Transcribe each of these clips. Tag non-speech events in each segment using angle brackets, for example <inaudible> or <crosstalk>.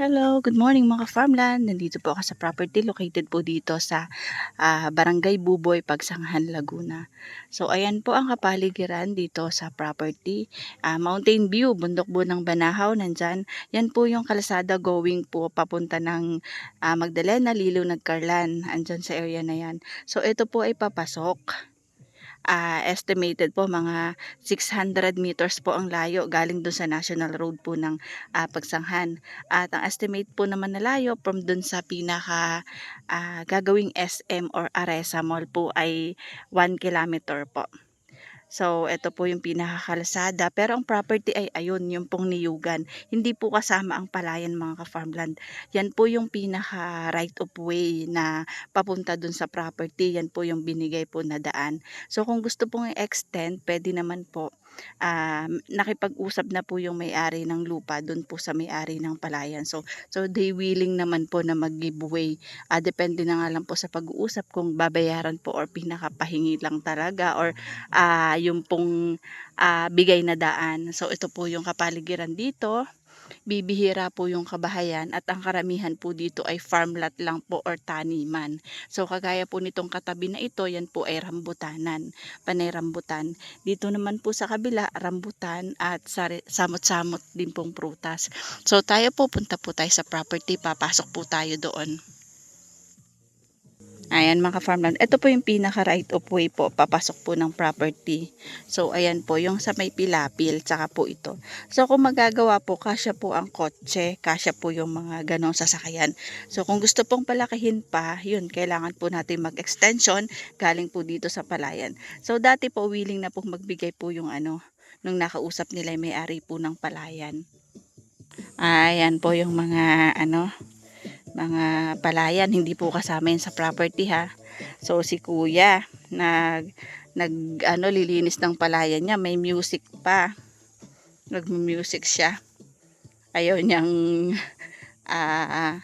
Hello, good morning mga farmland. Nandito po ako sa property located po dito sa ah, Barangay Buboy, Pagsanghan, Laguna. So ayan po ang kapaligiran dito sa property. Ah, mountain view, bundok po ng Banahaw, nandyan. Yan po yung kalsada going po papunta ng ah, Magdalena, Lilo, Nagcarlan. Andyan sa area na yan. So ito po ay papasok. Ah, estimated po mga 600 meters po ang layo galing dun sa national road po ng ah, Pagsanghan. At ang estimate po naman na layo from dun sa pinaka ah, gagawing SM or Aresa Mall po ay 1 kilometer po. So, ito po yung pinakakalsada. Pero ang property ay ayun, yung pong niyugan. Hindi po kasama ang palayan mga ka-farmland. Yan po yung pinaka right of way na papunta dun sa property. Yan po yung binigay po na daan. So, kung gusto pong i-extend, pwede naman po um, nakipag-usap na po yung may-ari ng lupa doon po sa may-ari ng palayan. So, so they willing naman po na mag-giveaway. Ah, depende na nga lang po sa pag-uusap kung babayaran po or pinakapahingi lang talaga or ah, yung pong ah, bigay na daan. So, ito po yung kapaligiran dito bibihira po yung kabahayan at ang karamihan po dito ay farm lot lang po or taniman. So kagaya po nitong katabi na ito, yan po ay rambutanan, panay rambutan. Dito naman po sa kabila, rambutan at samot-samot din pong prutas. So tayo po, punta po tayo sa property, papasok po tayo doon. Ayan mga farmland. Ito po yung pinaka right of way po. Papasok po ng property. So ayan po yung sa may pilapil. Tsaka po ito. So kung magagawa po, kasya po ang kotse. Kasya po yung mga ganong sasakyan. So kung gusto pong palakihin pa, yun, kailangan po natin mag-extension galing po dito sa palayan. So dati po willing na pong magbigay po yung ano, nung nakausap nila may-ari po ng palayan. Ayan po yung mga ano, mga palayan, hindi po kasama yun sa property ha. So si kuya, nag, nag ano, lilinis ng palayan niya, may music pa. Nag-music siya. Ayaw niyang <laughs> ah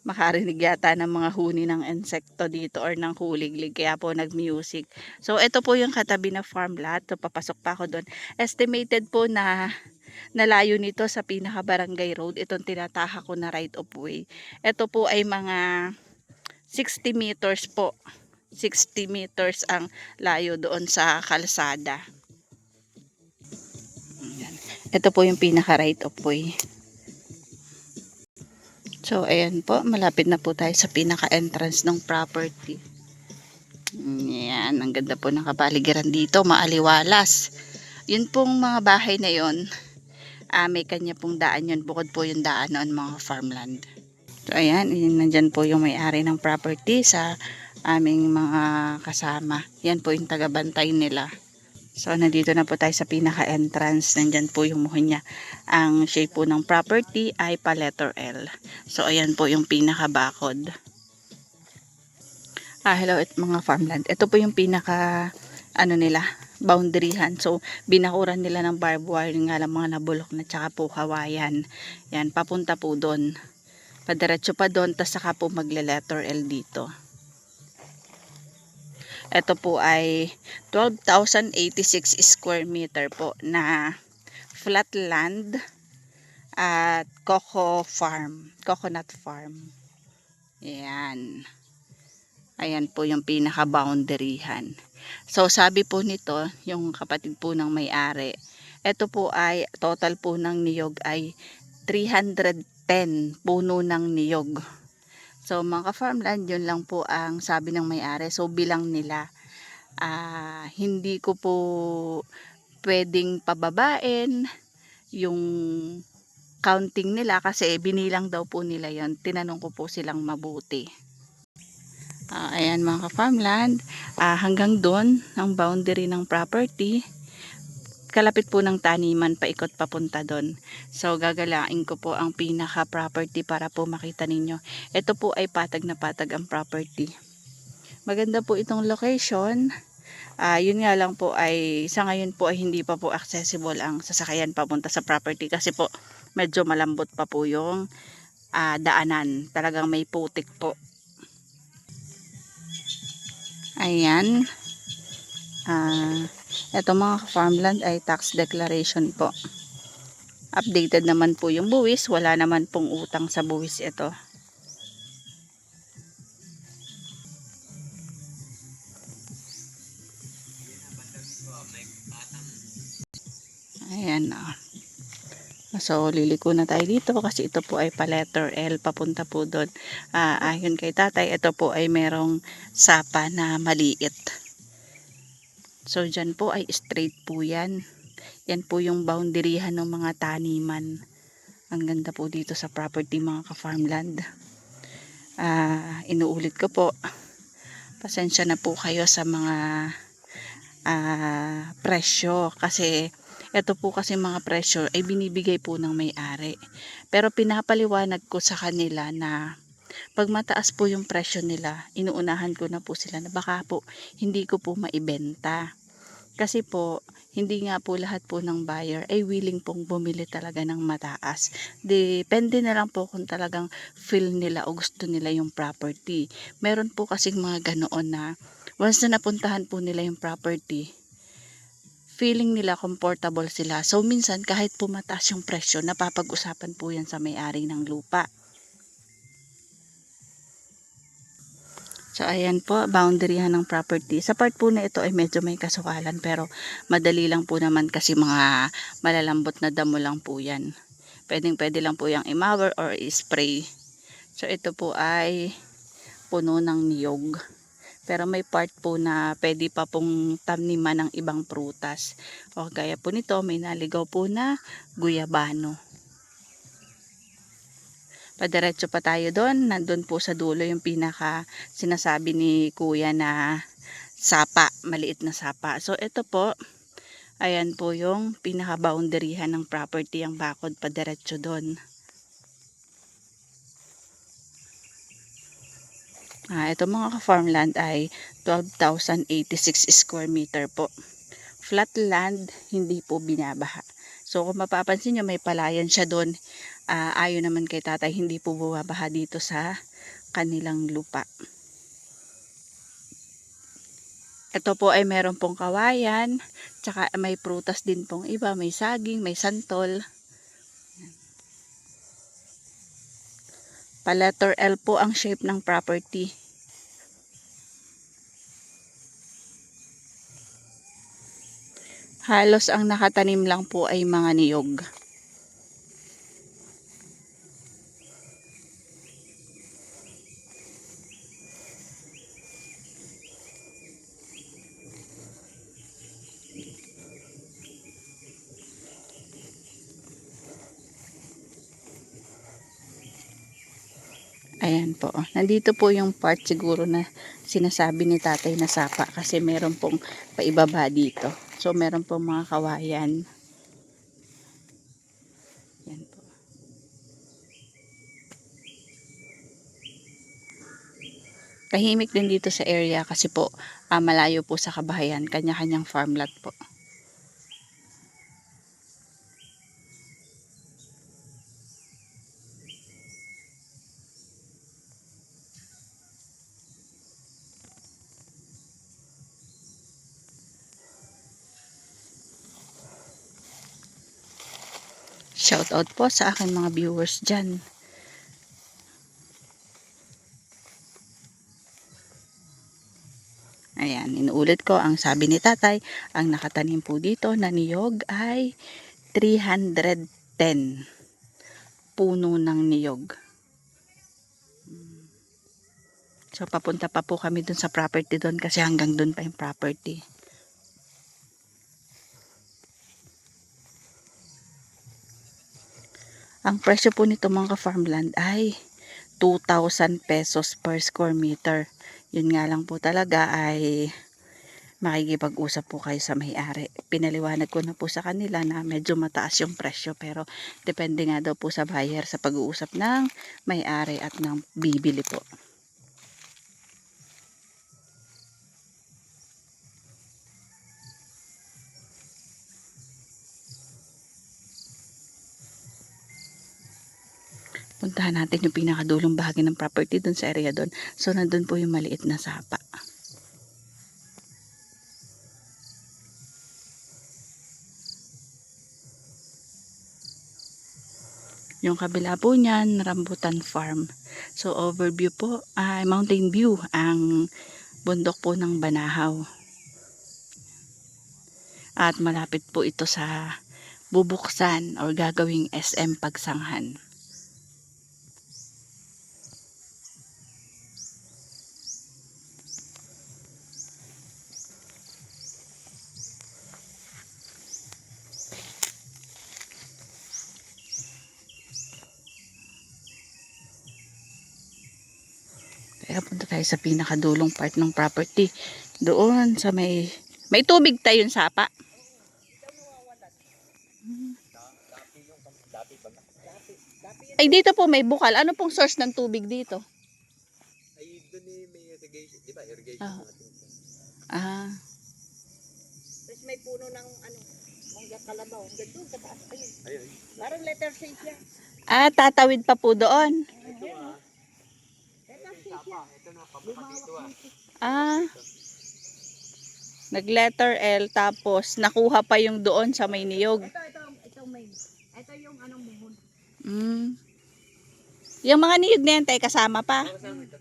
makarinig yata ng mga huni ng insekto dito or ng huliglig kaya po nag-music. So ito po yung katabi na farm lot. So papasok pa ako doon. Estimated po na nalayo nito sa pinaka barangay road itong tinataha ko na right of way. Ito po ay mga 60 meters po. 60 meters ang layo doon sa kalsada. Ito po yung pinaka right of way. So, ayan po. Malapit na po tayo sa pinaka-entrance ng property. Ayan. Ang ganda po ng kapaligiran dito. Maaliwalas. Yun pong mga bahay na yon ah, may kanya pong daan yun. Bukod po yung daan noon mga farmland. So, ayan. Yun, nandyan po yung may-ari ng property sa aming mga kasama. Yan po yung tagabantay nila. So, nandito na po tayo sa pinaka-entrance. Nandyan po yung muho niya. Ang shape po ng property ay pa letter L. So, ayan po yung pinaka-bakod. Ah, hello at mga farmland. Ito po yung pinaka, ano nila, boundaryhan. So, binakuran nila ng barbed wire nga lang mga nabulok na tsaka po kawayan. Yan, papunta po doon. Padiretso pa doon, tas saka po magle-letter L dito. Ito po ay 12,086 square meter po na flat land at coco farm, coconut farm. Ayan. Ayan po yung pinaka-boundaryhan. So sabi po nito, yung kapatid po ng may-ari, ito po ay total po ng niyog ay 310 puno ng niyog. So mga farmland yun lang po ang sabi ng may-ari. So bilang nila, ah, hindi ko po pwedeng pababain yung counting nila kasi binilang daw po nila yon Tinanong ko po silang mabuti. Ah, ayan mga ka-farmland, ah, hanggang doon ang boundary ng property. Kalapit po ng taniman, paikot papunta doon. So gagalain ko po ang pinaka property para po makita ninyo. Ito po ay patag na patag ang property. Maganda po itong location. Ah, yun nga lang po ay sa ngayon po ay hindi pa po accessible ang sasakyan papunta sa property kasi po medyo malambot pa po yung ah, daanan. Talagang may putik po. Ayan. Ah, ito mga farmland ay tax declaration po. Updated naman po yung buwis. Wala naman pong utang sa buwis ito. Ayan na. So, liliko na tayo dito kasi ito po ay pa letter L papunta po doon. Ah, ayon kay tatay, ito po ay merong sapa na maliit. So, dyan po ay straight po yan. Yan po yung boundaryhan ng mga taniman. Ang ganda po dito sa property mga ka-farmland. Ah, inuulit ko po. Pasensya na po kayo sa mga ah, presyo kasi ito po kasi mga presyo ay binibigay po ng may-ari. Pero pinapaliwanag ko sa kanila na pag mataas po yung presyo nila, inuunahan ko na po sila na baka po hindi ko po maibenta. Kasi po, hindi nga po lahat po ng buyer ay willing pong bumili talaga ng mataas. Depende na lang po kung talagang feel nila o gusto nila yung property. Meron po kasing mga ganoon na once na napuntahan po nila yung property, feeling nila comfortable sila. So, minsan, kahit pumataas yung presyo, napapag-usapan po yan sa may-ari ng lupa. So, ayan po, boundary ng property. Sa part po na ito ay medyo may kasukalan, pero madali lang po naman kasi mga malalambot na damo lang po yan. Pwedeng pwede lang po yung i-mower or i-spray. So, ito po ay puno ng niyog. Pero may part po na pwede pa pong taniman ng ibang prutas. O gaya po nito, may naligaw po na guyabano. Padiretso pa tayo doon. Nandun po sa dulo yung pinaka sinasabi ni kuya na sapa, maliit na sapa. So ito po, ayan po yung pinaka boundaryhan ng property, ang bakod padiretso doon. Ah, ito mga ka-farmland ay 12,086 square meter po. Flat land, hindi po binabaha. So kung mapapansin nyo, may palayan siya doon. Ah, ayon naman kay tatay, hindi po bumabaha dito sa kanilang lupa. Ito po ay meron pong kawayan, tsaka may prutas din pong iba, may saging, may santol. Pa letter L po ang shape ng property. Halos ang nakatanim lang po ay mga niyog. Ayan po. Nandito po yung part siguro na sinasabi ni tatay na sapa kasi meron pong paibaba dito. So meron pong mga kawayan. Yan po. Tahimik din dito sa area kasi po ah, malayo po sa kabahayan. Kanya-kanyang farmland po. Shout out po sa aking mga viewers dyan. Ayan, inuulit ko ang sabi ni tatay, ang nakatanim po dito na niyog ay 310 puno ng niyog. So, papunta pa po kami dun sa property dun kasi hanggang dun pa yung property. Ang presyo po nito mga farmland ay 2,000 pesos per square meter. Yun nga lang po talaga ay makikipag-usap po kayo sa may-ari. Pinaliwanag ko na po sa kanila na medyo mataas yung presyo pero depende nga daw po sa buyer sa pag-uusap ng may-ari at ng bibili po. Puntahan natin yung pinakadulong bahagi ng property dun sa area dun. So, nandun po yung maliit na sapa. Yung kabila po niyan, Rambutan Farm. So overview po, ay mountain view ang bundok po ng Banahaw. At malapit po ito sa bubuksan or gagawing SM Pagsanghan. Kaya punta tayo sa pinakadulong part ng property. Doon sa may... May tubig tayo yung sapa. Ay, dito po may bukal. Ano pong source ng tubig dito? Ay, doon eh, may irrigation, di ba? Irrigation Ah. natin. Ah, Tapos may puno ng ano, mangga kalabaw. Doon sa taas. Ayun. Ayun. Parang letter C siya. ah tatawid pa po doon. Ito ah. Letter C Tapa, siya. ito na, pabuka dito ah. Ah, nag-letter L tapos nakuha pa yung doon sa may niyog. Ito, ito, ito may. Ito yung anong muhon. Mm. Yung mga niyog na yan tayo kasama pa. Ano kasama ito?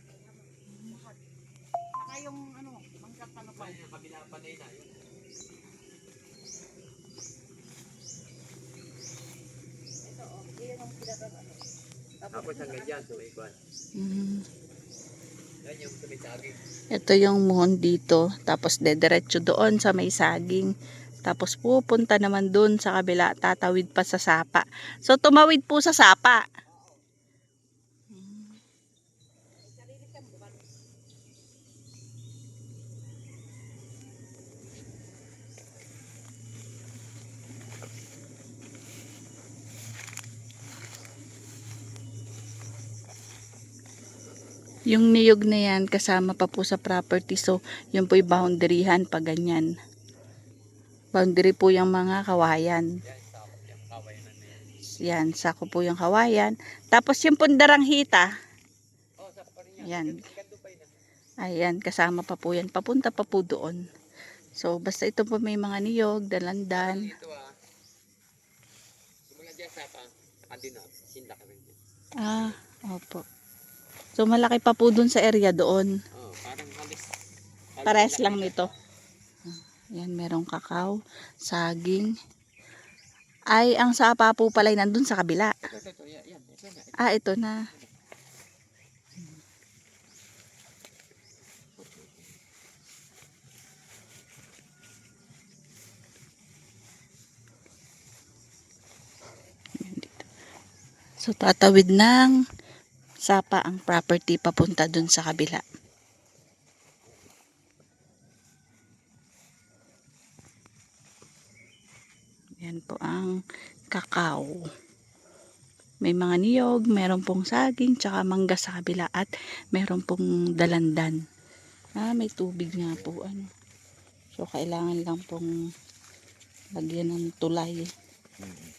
Saka yung ano, kalabaw. Ay, yung kabila pa na yun. Yun. Ito, oh. Iyan ang pinaka ano. Tapos hanggang dyan, kwan. Mm. Yan yung sa may saging. Ito yung muhon dito. Tapos dediretso doon sa may saging. Tapos pupunta naman doon sa kabila. Tatawid pa sa sapa. So tumawid po sa sapa. Yung niyog na yan, kasama pa po sa property. So, yun po yung boundaryhan pa ganyan. Boundary po yung mga kawayan. Yan, sako po yung kawayan. Tapos yung pundarang hita, yan. Ayan, kasama pa po yan. Papunta pa po doon. So, basta ito po may mga niyog, dalandan. Ah, opo. So, malaki pa po doon sa area doon. Oh, parang halos. laki lang nito. Yan, merong kakao, saging. Ay, ang sapa po pala nandun sa kabila. Ito, ito, ito. Yan, yan. Ito na. Ah, ito na. So, tatawid ng sapa ang property papunta dun sa kabila. Yan po ang kakao. May mga niyog, meron pong saging, tsaka mangga sa kabila at meron pong dalandan. Ah, may tubig nga po. Ano. So, kailangan lang pong lagyan ng tulay. Ano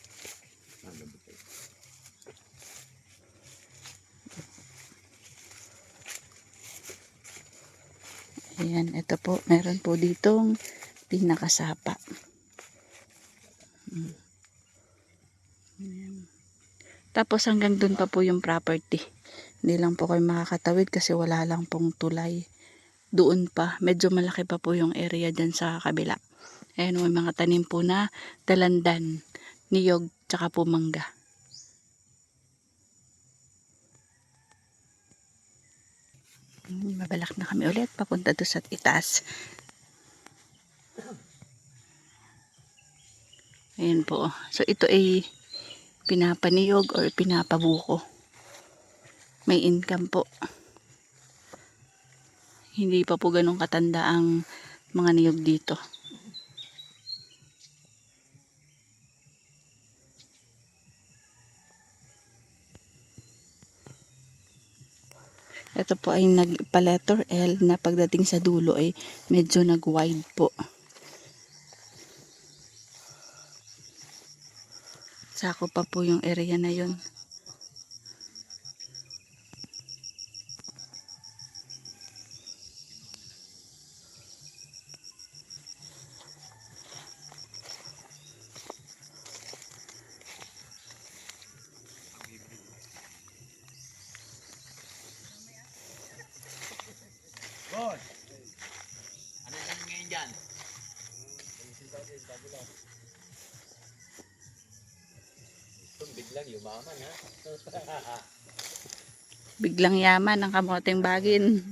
Ayan, ito po. Meron po ditong pinakasapa. Mm. Ayan. Tapos hanggang dun pa po yung property. Hindi lang po kayo makakatawid kasi wala lang pong tulay. Doon pa. Medyo malaki pa po yung area dyan sa kabila. Ayan, may mga tanim po na dalandan, niyog, tsaka po mangga. Mabalak na kami ulit papunta doon sa itaas. Ayan po. So ito ay pinapaniyog or pinapabuko. May income po. Hindi pa po ganun katanda ang mga niyog dito. Ito po ay nagpa-letter L na pagdating sa dulo ay medyo nag-wide po. Sako pa po yung area na yun. Biglang yaman ng kamoteng bagin.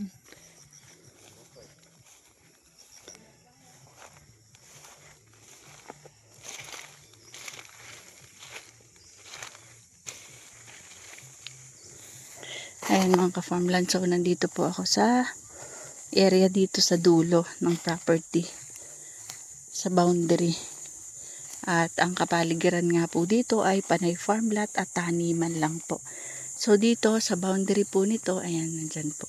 Ayan mga ka-farmland. So, nandito po ako sa area dito sa dulo ng property. Sa boundary. At ang kapaligiran nga po dito ay panay farmland at taniman lang po. So dito sa boundary po nito, ayan, nandyan po.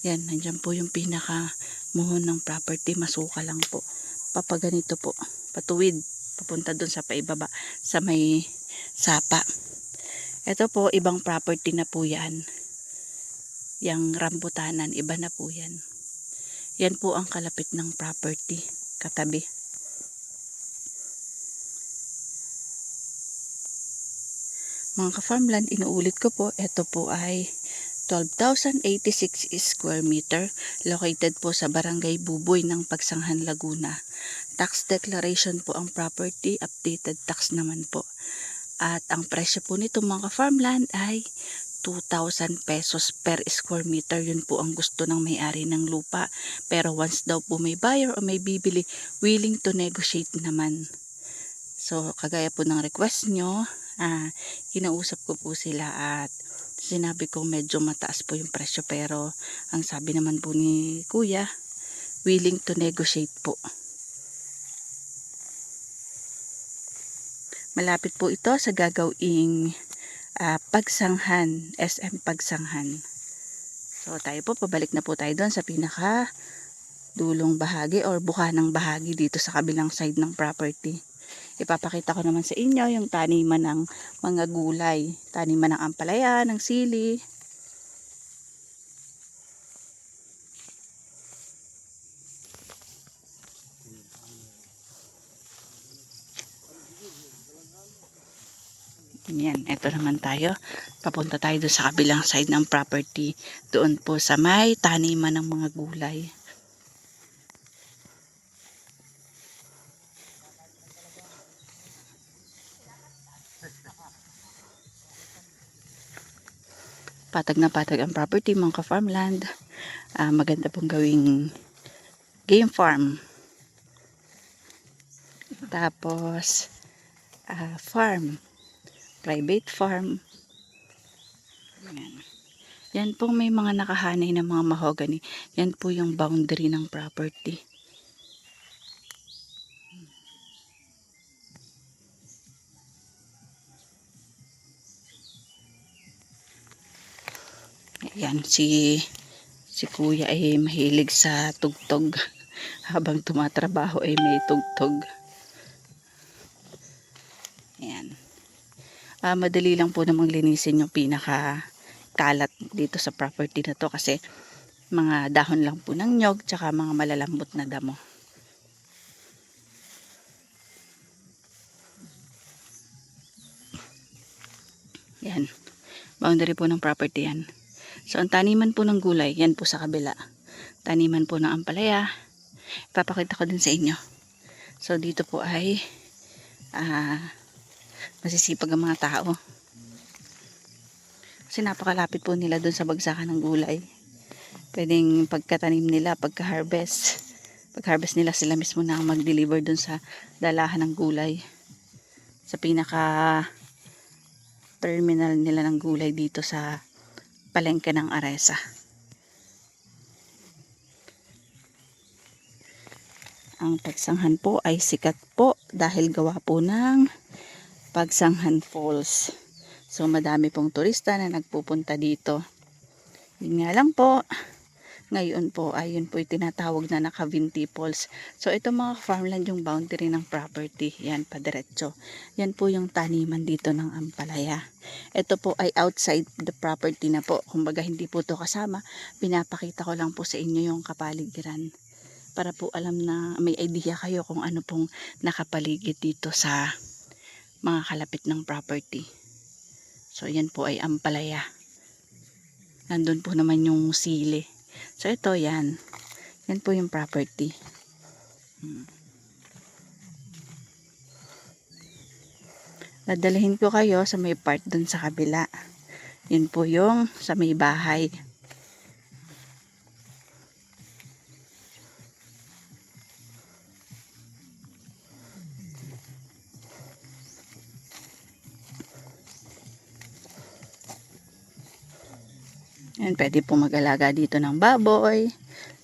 Yan, nandyan po yung pinaka muhon ng property, masuka lang po. Papaganito po, patuwid, papunta dun sa paibaba, sa may sapa. Ito po, ibang property na po yan. Yang rambutanan, iba na po yan. Yan po ang kalapit ng property, katabi. Mga ka-farmland, inuulit ko po, ito po ay 12,086 square meter located po sa Barangay Buboy ng Pagsanghan, Laguna. Tax declaration po ang property, updated tax naman po. At ang presyo po nito mga ka-farmland ay 2,000 pesos per square meter. Yun po ang gusto ng may-ari ng lupa. Pero once daw po may buyer o may bibili, willing to negotiate naman. So, kagaya po ng request nyo, ah, kinausap ko po sila at sinabi ko medyo mataas po yung presyo pero ang sabi naman po ni kuya willing to negotiate po. Malapit po ito sa gagawing ah, pagsanghan SM pagsanghan. So tayo po pabalik na po tayo doon sa pinaka dulong bahagi or bukanang bahagi dito sa kabilang side ng property ipapakita ko naman sa inyo yung taniman ng mga gulay. Taniman ng ampalaya, ng sili. Yan, eto naman tayo. Papunta tayo doon sa kabilang side ng property. Doon po sa may taniman ng mga gulay. Patag na patag ang property mga ka-farmland. Ah, maganda pong gawing game farm. Tapos ah, farm. Private farm. Yan. yan pong may mga nakahanay ng mga mahogany. Yan po yung boundary ng property Yan, si si kuya ay mahilig sa tugtog. <laughs> Habang tumatrabaho ay may tugtog. Yan. Ah, madali lang po namang linisin yung pinaka kalat dito sa property na to kasi mga dahon lang po ng nyog tsaka mga malalambot na damo. Yan. Boundary po ng property yan. So, ang taniman po ng gulay, yan po sa kabila. Taniman po ng ampalaya. Ipapakita ko din sa inyo. So, dito po ay ah, masisipag ang mga tao. Kasi napakalapit po nila dun sa bagsakan ng gulay. Pwedeng pagkatanim nila, pagka-harvest. Pag-harvest nila sila mismo na ang mag-deliver dun sa dalahan ng gulay. Sa pinaka terminal nila ng gulay dito sa palengke ng Aresa. Ang pagsanghan po ay sikat po dahil gawa po ng Pagsanghan Falls. So madami pong turista na nagpupunta dito. Yun nga lang po, ngayon po ay yun po yung tinatawag na naka-Vinti Falls. So ito mga farmland yung boundary ng property. Yan, padiretso. Yan po yung taniman dito ng Ampalaya. Ito po ay outside the property na po. Kumbaga hindi po to kasama. Pinapakita ko lang po sa inyo yung kapaligiran. Para po alam na may idea kayo kung ano pong nakapaligid dito sa mga kalapit ng property. So yan po ay Ampalaya. Nandun po naman yung sili. So ito yan. Yan po yung property. Hmm. Dadalhin ko kayo sa may part dun sa kabila. Yun po yung sa may bahay. Yan, pwede po mag-alaga dito ng baboy,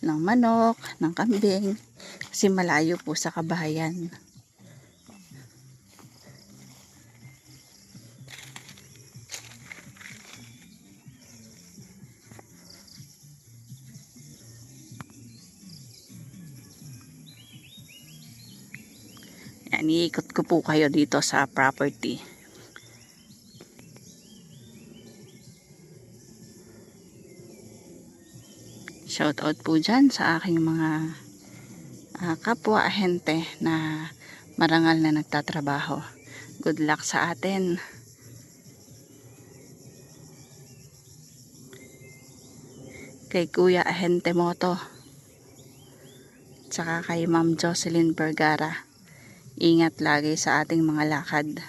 ng manok, ng kambing. Kasi malayo po sa kabahayan. Yan, iikot ko po kayo dito sa property. Shout out po dyan sa aking mga ah, kapwa ahente na marangal na nagtatrabaho. Good luck sa atin. Kay Kuya Ahente Moto. Tsaka kay Ma'am Jocelyn Vergara. Ingat lagi sa ating mga lakad.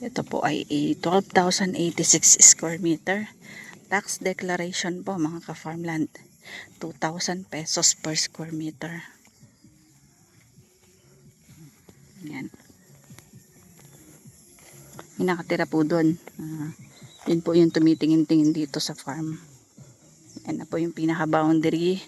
Ito po ay a 12,086 square meter. Tax declaration po mga ka-farmland. 2,000 pesos per square meter. Yan. May nakatira po doon. Ah, yun po yung tumitingin-tingin dito sa farm. Yan na po yung pinaka-boundary.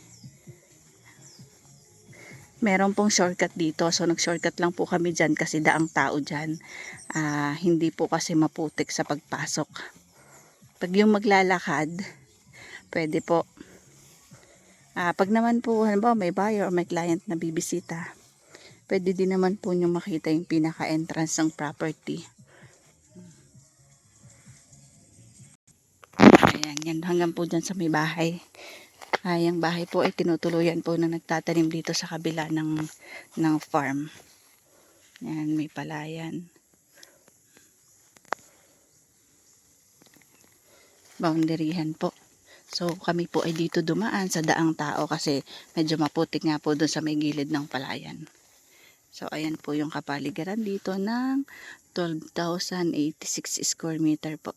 Meron pong shortcut dito. So, nag-shortcut lang po kami dyan kasi daang tao dyan. Ah, hindi po kasi maputik sa pagpasok. Pag yung maglalakad, pwede po. Ah, pag naman po, halimbawa may buyer or may client na bibisita, pwede din naman po nyo makita yung pinaka-entrance ng property. Ayan, yan hanggang po dyan sa may bahay. Ah, yung bahay po ay tinutuluyan po na nagtatanim dito sa kabila ng, ng farm. Yan, may palayan. boundaryhan po. So kami po ay dito dumaan sa daang tao kasi medyo maputik nga po doon sa may gilid ng palayan. So ayan po yung kapaligiran dito ng 12,086 square meter po.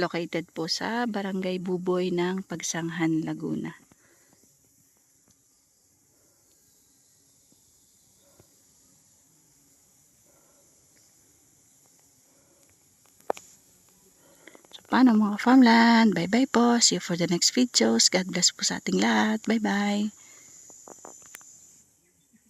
Located po sa Barangay Buboy ng Pagsanghan, Laguna. So, paano mga farmland? Bye-bye po. See you for the next videos. God bless po sa ating lahat. Bye-bye.